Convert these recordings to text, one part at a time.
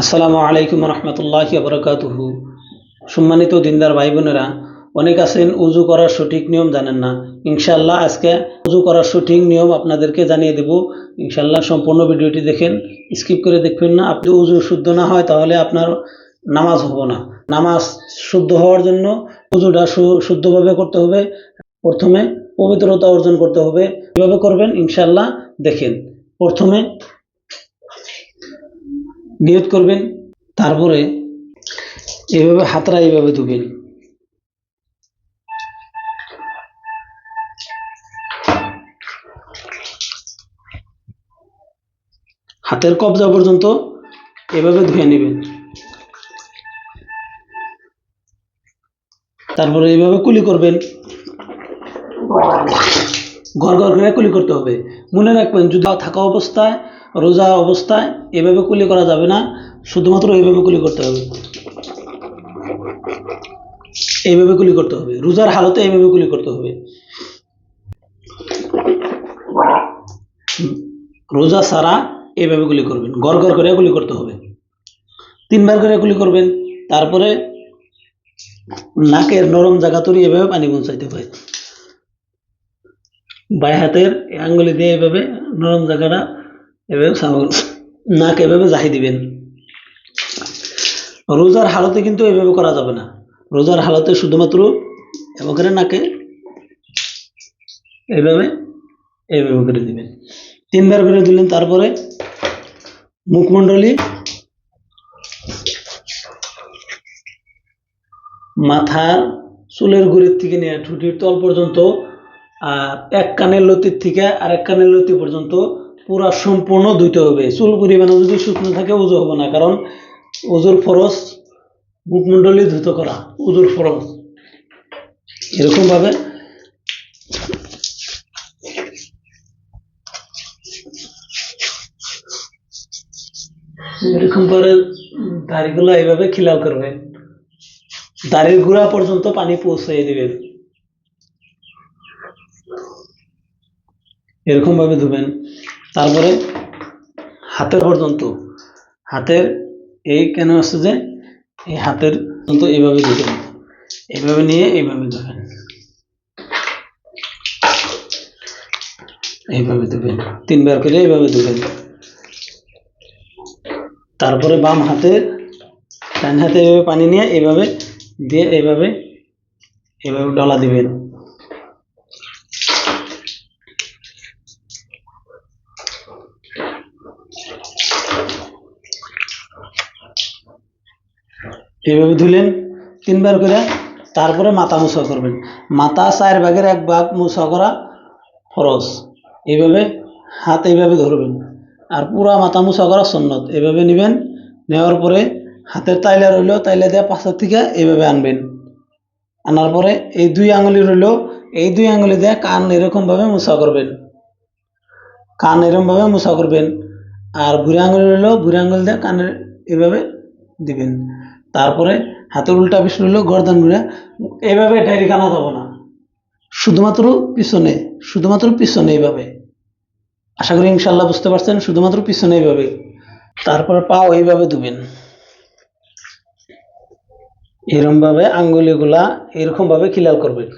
আসসালামু আলাইকুম রহমতুল্লাহি বরকাতুহু সম্মানিত দিনদার ভাই বোনেরা অনেক আছেন, উজু করার সঠিক নিয়ম জানেন না। ইনশাল্লাহ আজকে উজু করার সঠিক নিয়ম আপনাদেরকে জানিয়ে দেব। ইনশাল্লাহ সম্পূর্ণ ভিডিওটি দেখেন, স্কিপ করে দেখবেন না। আপনি উজু শুদ্ধ না হয়, তাহলে আপনার নামাজ হব না। নামাজ শুদ্ধ হওয়ার জন্য উজুটা শুদ্ধভাবে করতে হবে। প্রথমে পবিত্রতা অর্জন করতে হবে। কীভাবে করবেন? ইনশাল্লাহ দেখেন। প্রথমে নিয়ত করবেন, তারপরে এভাবে হাতরা এইভাবে ধুবেন। হাতের কবজা পর্যন্ত এভাবে ধুয়ে নেবেন। তারপরে এইভাবে কুলি করবেন। ঘর ঘর করে কুলি করতে হবে। মনে রাখবেন, যদি থাকা অবস্থায় রোজা অবস্থায় এভাবে কুলি করা যাবে না, শুধুমাত্র এইভাবে কুলি করতে হবে। এইভাবে কুলি করতে হবে। রোজার হালতে এইভাবে কুলি করতে হবে। রোজা সারা এইভাবে গুলি করবেন। গড় গড় করে গুলি করতে হবে। তিনবার করে গুলি করবেন। তারপরে নাকের নরম জায়গা তৈরি এভাবে পানি পৌঁছাইতে হয়। বাই হাতের আঙ্গুলি দিয়ে এভাবে নরম জায়গাটা এভাবে নাক এভাবে জাহি দিবেন। রোজার হালতে কিন্তু এভাবে করা যাবে না। রোজার হালতে শুধুমাত্র এভাবে করে নাকে এইভাবে এইভাবে করে দিবেন। তিনবার করে দিলেন, তারপরে মুখমণ্ডলী মাথার চুলের গুড়ির থেকে নিয়ে ঠুটির তল পর্যন্ত, আর এক কানের লতির থেকে আর এক কানের লতি পর্যন্ত পুরা সম্পূর্ণ ধুইতে হবে। চুল পরিমাণে যদি শুকনো থাকে উজু হবে না, কারণ উজুর ফরজ মুখমণ্ডলী ধুত করা, উজুর ফরজ। এরকমভাবে এরকম করে দাড়িগুলো এইভাবে খিলাল করবেন দাড়ির গুড়া পর্যন্ত পানি পৌঁছে দিবেন এরকম ভাবে ধুবেন। তারপরে হাতের পর্যন্ত, হাতের এই কেন আছে যে, এই হাতের পর্যন্ত এইভাবে ধুবেন এইভাবে নিয়ে এইভাবে ধুবেন। এইভাবে ধুবেন। তিনবার করে এইভাবে ধুবেন। তারপরে বাম হাতে, ডান হাতে এভাবে পানি নিয়ে এইভাবে দিয়ে এইভাবে এইভাবে ডলা দিবেন। এইভাবে ধুলেন তিনবার করে তারপরে মাথা মুছা করবেন। মাথা চার ভাগের এক ভাগ মুছা করা ফরজ। এইভাবে হাত এইভাবে ধরবেন। আর পুরা মাথা মুছা করা সন্ন্যত এইভাবে নেবেন। নেওয়ার পরে হাতের তাইলা রইল, তাইলা দিয়ে পাশের থেকে এইভাবে আনবেন। আনার পরে এই দুই আঙুলি রইল, এই দুই আঙুলি দিয়ে কান এরকমভাবে মুছা করবেন। কান এরকমভাবে মুছা করবেন। আর বুড়ি আঙুলি রইল, বুড়ি আঙুল দিয়ে কানের এভাবে দিবেন। তারপরে হাতের উল্টা পিছনে রইল গর্দান ঘুরে এইভাবে ডাইরি কানা যাব না। শুধুমাত্র পিছনে শুধুমাত্র পিছনে এইভাবে আশা করি ইনশাল্লাহ বুঝতে পারছেন, শুধুমাত্র পিছনে এইভাবে তারপরে পাও এইভাবে ধুবেন। এরকম ভাবে আঙ্গুলিগুলা এরকম ভাবে খিলাল করবেন।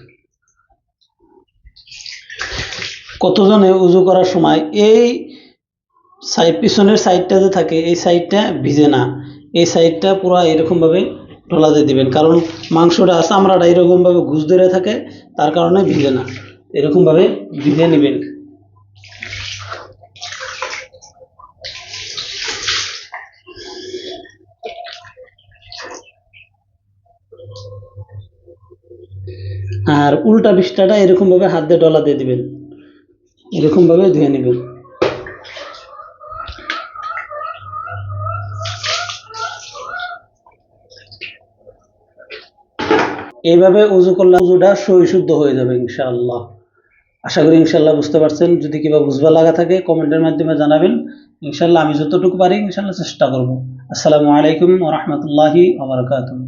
কতজনে উজু করার সময় এই সাইড পিছনের সাইডটা যে থাকে, এই সাইডটা ভিজে না। এই সাইডটা পুরো এরকম ভাবে ঢোলা দিয়ে দিবেন। কারণ মাংসটা চামড়াটা এরকম ভাবে ঘুষ ধরে থাকে, তার কারণে ভিজে না। এরকমভাবে ভিজে নেবেন। আর উল্টা পৃষ্ঠাটা এরকমভাবে হাত দিয়ে ডলা দিয়ে দিবেন। এরকমভাবে ধুয়ে নেবেন। এইভাবে উজু করলে উজুটা সই শুদ্ধ হয়ে যাবে, ইনশাআল্লাহ। আশা করি ইনশাল্লাহ বুঝতে পারছেন। যদি কিবা বুঝবা লাগা থাকে, কমেন্টের মাধ্যমে জানাবেন। ইনশাল্লাহ আমি যতটুকু পারি ইনশাল্লাহ চেষ্টা করব। আসসালামু আলাইকুম রহমতুল্লাহি ওবরাকাতুহ